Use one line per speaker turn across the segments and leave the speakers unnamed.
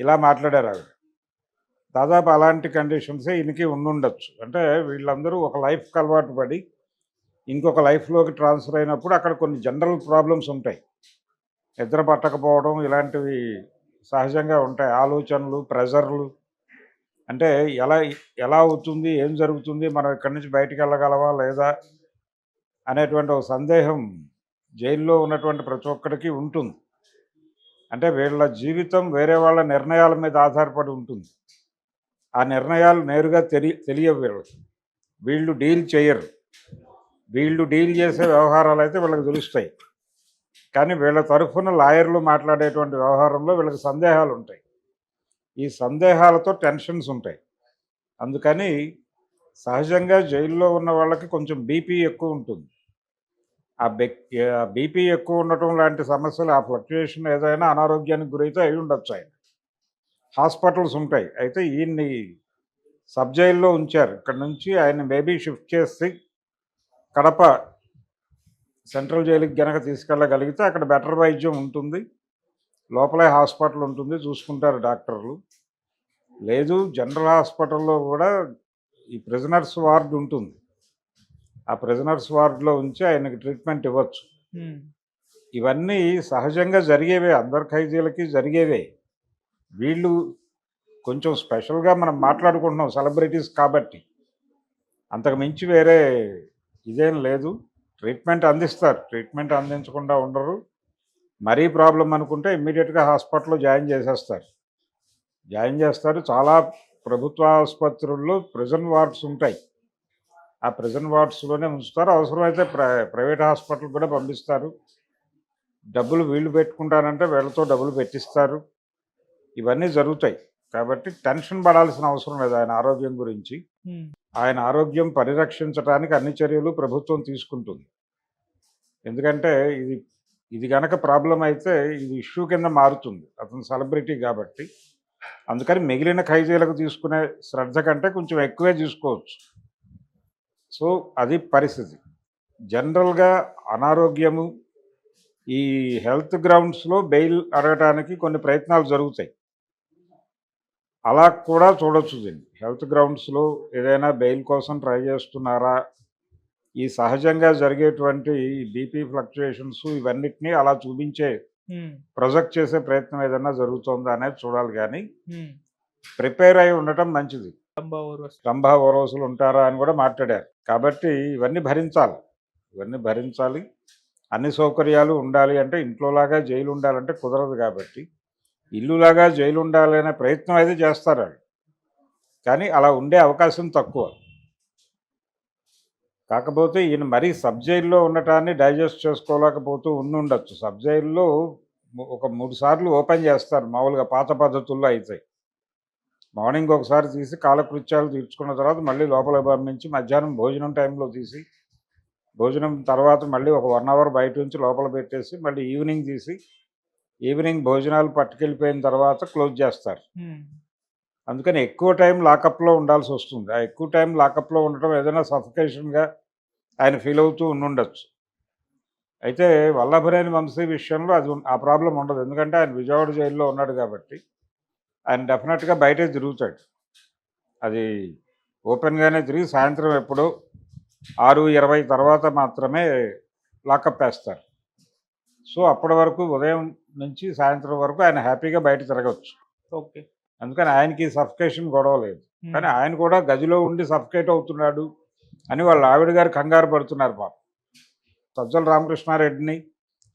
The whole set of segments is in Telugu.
ఇలా మాట్లాడారు ఆవిడ. దాదాపు అలాంటి కండిషన్సే ఈయనకి ఉండుండొచ్చు. అంటే వీళ్ళందరూ ఒక లైఫ్కి అలవాటు పడి ఇంకొక లైఫ్లోకి ట్రాన్స్ఫర్ అయినప్పుడు అక్కడ కొన్ని జనరల్ ప్రాబ్లమ్స్ ఉంటాయి. నిద్ర పట్టకపోవడం ఇలాంటివి సహజంగా ఉంటాయి. ఆలోచనలు ప్రెజర్లు. అంటే ఎలా ఎలా అవుతుంది ఏం జరుగుతుంది మనం ఇక్కడి నుంచి బయటికి వెళ్ళగలవా లేదా అనేటువంటి ఒక సందేహం జైల్లో ఉన్నటువంటి ప్రతి ఒక్కరికి ఉంటుంది. అంటే వీళ్ళ జీవితం వేరే వాళ్ళ నిర్ణయాల మీద ఆధారపడి ఉంటుంది. ఆ నిర్ణయాలు నేరుగా తెలి తెలియవు వీళ్ళకి. వీళ్ళు డీల్ చేయరు. వీళ్ళు డీల్ చేసే వ్యవహారాలు అయితే వీళ్ళకి తెలుస్తాయి. కానీ వీళ్ళ తరఫున లాయర్లు మాట్లాడేటువంటి వ్యవహారంలో వీళ్ళకి సందేహాలు ఉంటాయి. ఈ సందేహాలతో టెన్షన్స్ ఉంటాయి. అందుకని సహజంగా జైల్లో ఉన్న వాళ్ళకి కొంచెం బీపీ ఎక్కువ ఉంటుంది. ఆ బెక్ బీపీ ఎక్కువ ఉండటం లాంటి సమస్యలు ఆ ఫ్లక్చుయేషన్ ఏదైనా అనారోగ్యానికి గురైతే అయి ఉండొచ్చు ఆయన. హాస్పిటల్స్ ఉంటాయి. అయితే ఈయన్ని సబ్ జైల్లో ఉంచారు. ఇక్కడ నుంచి ఆయన మేబీ షిఫ్ట్ చేసి కడప సెంట్రల్ జైలుకి గనక తీసుకెళ్ళగలిగితే అక్కడ బెటర్ వైద్యం ఉంటుంది. లోపలే హాస్పిటల్ ఉంటుంది. చూసుకుంటారు డాక్టర్లు. లేదు జనరల్ హాస్పిటల్లో కూడా ఈ ప్రిజనర్స్ వార్డు ఉంటుంది. ఆ ప్రిజనర్స్ వార్డులో ఉంచి ఆయనకి ట్రీట్మెంట్ ఇవ్వచ్చు. ఇవన్నీ సహజంగా జరిగేవే అందరి ఖైదీలకి జరిగేవే. వీళ్ళు కొంచెం స్పెషల్గా మనం మాట్లాడుకుంటున్నాం సెలబ్రిటీస్ కాబట్టి. అంతకు మించి వేరే ఇదేం లేదు. ట్రీట్మెంట్ అందిస్తారు. ట్రీట్మెంట్ అందించకుండా ఉండరు. మరీ ప్రాబ్లం అనుకుంటే ఇమ్మీడియట్గా హాస్పిటల్లో జాయిన్ చేసేస్తారు. జాయిన్ చేస్తారు. చాలా ప్రభుత్వ ఆసుపత్రుల్లో ప్రిజన్ వార్డ్స్ ఉంటాయి. ఆ ప్రిజన్ వార్డ్స్లోనే ఉంచుతారు. అవసరమైతే ప్ర ప్రైవేట్ హాస్పిటల్ కూడా పంపిస్తారు. డబ్బులు వీళ్ళు పెట్టుకుంటారంటే వీళ్ళతో డబ్బులు పెట్టిస్తారు. ఇవన్నీ జరుగుతాయి. కాబట్టి టెన్షన్ పడాల్సిన అవసరం లేదు ఆయన ఆరోగ్యం గురించి. ఆయన ఆరోగ్యం పరిరక్షించడానికి అన్ని చర్యలు ప్రభుత్వం తీసుకుంటుంది. ఎందుకంటే ఇది ఇది గనక ప్రాబ్లం అయితే ఇది ఇష్యూ కింద మారుతుంది. అతను సెలబ్రిటీ కాబట్టి. అందుకని మిగిలిన ఖైదీలకు తీసుకునే శ్రద్ధ కంటే కొంచెం ఎక్కువే తీసుకోవచ్చు. సో అది పరిస్థితి. జనరల్గా అనారోగ్యము ఈ హెల్త్ గ్రౌండ్స్లో బెయిల్ అడగటానికి కొన్ని ప్రయత్నాలు జరుగుతాయి. అలా కూడా చూడొచ్చు దీన్ని. హెల్త్ గ్రౌండ్స్లో ఏదైనా బెయిల్ కోసం ట్రై చేస్తున్నారా? ఈ సహజంగా జరిగేటువంటి బీపీ ఫ్లక్చుయేషన్స్ ఇవన్నిటినీ అలా చూపించే ప్రొజెక్ట్ చేసే ప్రయత్నం ఏదైనా జరుగుతుందా అనేది చూడాలి కానీ. ప్రిపేర్ అయి ఉండటం మంచిది.
రంభా
ఓరవసులు ఉంటారా అని కూడా మాట్లాడారు. కాబట్టి ఇవన్నీ భరించాలి. ఇవన్నీ భరించాలి. అన్ని సౌకర్యాలు ఉండాలి అంటే ఇంట్లోలాగా జైలు ఉండాలంటే కుదరదు కాబట్టి ఇల్లులాగా జైలు ఉండాలి అనే ప్రయత్నం అయితే చేస్తారు వాళ్ళు. కానీ అలా ఉండే అవకాశం తక్కువ. కాకపోతే ఈయన మరీ సబ్ జైల్లో ఉండటాన్ని డైజెస్ట్ చేసుకోలేకపోతూ ఉండి ఉండొచ్చు సబ్ జైల్లో ఒక మూడు సార్లు ఓపెన్ చేస్తారు. మామూలుగా పాత పద్ధతుల్లో అవుతాయి మార్నింగ్ ఒకసారి తీసి కాలకృత్యాలు తీర్చుకున్న తర్వాత మళ్ళీ లోపల పంపించి మధ్యాహ్నం భోజనం టైంలో తీసి భోజనం తర్వాత మళ్ళీ ఒక వన్ అవర్ బయట నుంచి లోపల పెట్టేసి మళ్ళీ ఈవినింగ్ తీసి ఈవినింగ్ భోజనాలు పట్టుకెళ్ళిపోయిన తర్వాత క్లోజ్ చేస్తారు. అందుకని ఎక్కువ టైం లాకప్లో ఉండాల్సి వస్తుంది. ఆ ఎక్కువ టైం లాకప్లో ఉండటం ఏదైనా సఫికేషన్గా ఆయన ఫీల్ అవుతూ ఉండుండొచ్చు. అయితే వల్లభనేని వంశీ విషయంలో అది ఆ ప్రాబ్లం ఉండదు. ఎందుకంటే ఆయన విజయవాడ జైల్లో ఉన్నాడు కాబట్టి ఆయన డెఫినెట్గా బయటే తిరుగుతాడు. అది ఓపెన్గానే తిరిగి సాయంత్రం ఎప్పుడో ఆరు ఇరవై తర్వాత మాత్రమే లాకప్ వేస్తారు. సో అప్పటి వరకు ఉదయం నుంచి సాయంత్రం వరకు ఆయన హ్యాపీగా బయట తిరగచ్చు.
ఓకే.
అందుకని ఆయనకి సఫికేషన్ గొడవ లేదు. కానీ ఆయన కూడా గదిలో ఉండి సఫికేట్ అవుతున్నాడు అని వాళ్ళ ఆవిడ గారు కంగారు పడుతున్నారు పాప. సజ్జల రామకృష్ణారెడ్డిని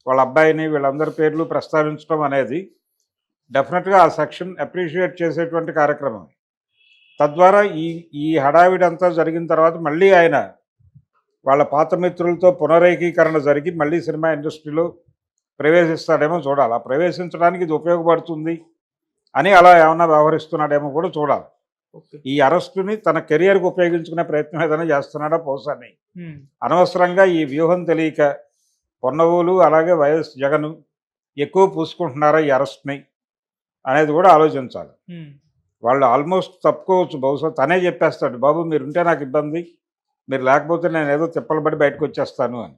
వాళ్ళ అబ్బాయిని వీళ్ళందరి పేర్లు ప్రస్తావించడం అనేది డెఫినెట్గా ఆ సెక్షన్ అప్రిషియేట్ చేసేటువంటి కార్యక్రమం. తద్వారా ఈ ఈ హడావిడంతా జరిగిన తర్వాత మళ్ళీ ఆయన వాళ్ళ పాత మిత్రులతో పునరేకీకరణ జరిగి మళ్ళీ సినిమా ఇండస్ట్రీలో ప్రవేశిస్తాడేమో చూడాలి. ఆ ప్రవేశించడానికి ఇది ఉపయోగపడుతుంది అని అలా ఏమన్నా వ్యవహరిస్తున్నాడేమో కూడా చూడాలి. ఈ అరెస్టుని తన కెరియర్కి ఉపయోగించుకునే ప్రయత్నం ఏదైనా చేస్తున్నాడా పోసాని
ఉమ్,
అనవసరంగా ఈ వ్యూహం తెలియక పొన్నవోలు అలాగే వైఎస్ జగన్ ఎక్కువ పూసుకుంటున్నారా ఈ అరెస్ట్ని? అనేది కూడా ఆలోచించాలి. వాళ్ళు ఆల్మోస్ట్ తప్పుకోవచ్చు. బహుశా తనే చెప్పేస్తాడు బాబు మీరుంటే నాకు ఇబ్బంది. మీరు లేకపోతే నేను ఏదో తిప్పలబడి బయటకు వచ్చేస్తాను అని.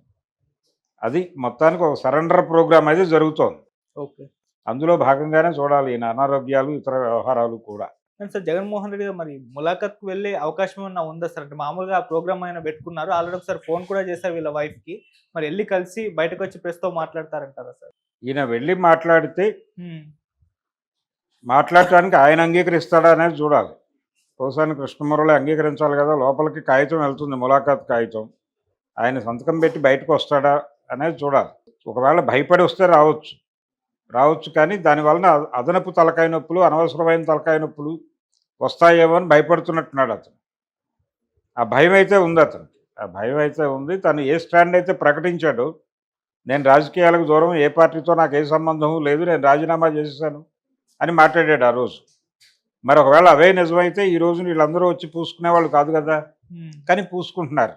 అది మొత్తానికి ఒక సరెండర్ ప్రోగ్రామ్ అయితే జరుగుతోంది.
ఓకే.
అందులో భాగంగానే చూడాలి ఈయన అనారోగ్యాలు ఇతర వ్యవహారాలు కూడా.
సార్ జగన్మోహన్ రెడ్డి గారు మరి ములాఖత్కు వెళ్ళే అవకాశం ఏమన్నా ఉందా సార్? అంటే మామూలుగా ఆ ప్రోగ్రామ్ ఆయన పెట్టుకున్నారు ఆల్రెడీ ఒకసారి ఫోన్ కూడా చేశారు వీళ్ళ wife కి మరి వెళ్ళి కలిసి బయటకు వచ్చి press తో మాట్లాడతారంటారా సార్?
ఈయన వెళ్ళి మాట్లాడితే. మాట్లాడటానికి ఆయన అంగీకరిస్తాడా అనేది చూడాలి. పోసాని కృష్ణమురళి అంగీకరించాలి కదా లోపలికి కాగితం వెళ్తుంది ములాఖాత్ కాగితం. ఆయన సంతకం పెట్టి బయటకు వస్తాడా అనేది చూడాలి. ఒకవేళ భయపడి వస్తే రావచ్చు. రావచ్చు కానీ దానివలన అదనపు తలకాయ నొప్పులు అనవసరమైన తలకాయ నొప్పులు వస్తాయేమో అని భయపడుతున్నట్టున్నాడు అతను. ఆ భయం అయితే ఉంది అతను. ఆ భయం అయితే ఉంది. తను ఏ స్టాండ్ అయితే ప్రకటించాడో నేను రాజకీయాలకు దూరం ఏ పార్టీతో నాకు ఏ సంబంధం లేదు నేను రాజీనామా చేసేసాను. అని మాట్లాడాడు ఆ రోజు. మరి ఒకవేళ అవే నిజమైతే ఈ రోజు వీళ్ళందరూ వచ్చి పూసుకునే వాళ్ళు కాదు కదా. కానీ పూసుకుంటున్నారు.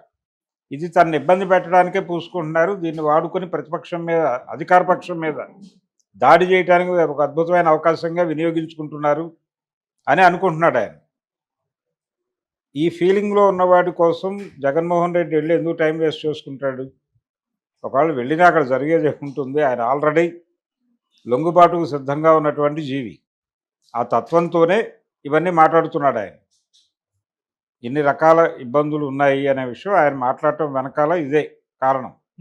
ఇది తనని ఇబ్బంది పెట్టడానికే పూసుకుంటున్నారు. దీన్ని వాడుకొని ప్రతిపక్షం మీద అధికార పక్షం మీద దాడి చేయడానికి ఒక అద్భుతమైన అవకాశంగా వినియోగించుకుంటున్నారు అని అనుకుంటున్నాడు ఆయన. ఈ ఫీలింగ్లో ఉన్నవాడి కోసం జగన్మోహన్ రెడ్డి వెళ్ళి ఎందుకు టైం వేస్ట్ చేసుకుంటాడు? ఒకవేళ వెళ్ళినా అక్కడ జరిగేది ఉంటుంది ఆయన ఆల్రెడీ లొంగుబాటుకు సిద్ధంగా ఉన్నటువంటి జీవి. ఆ తత్వంతోనే ఇవన్నీ మాట్లాడుతున్నాడు ఆయన. ఇన్ని రకాల ఇబ్బందులు ఉన్నాయి అనే విషయం ఆయన మాట్లాడటం వెనకాల ఇదే కారణం.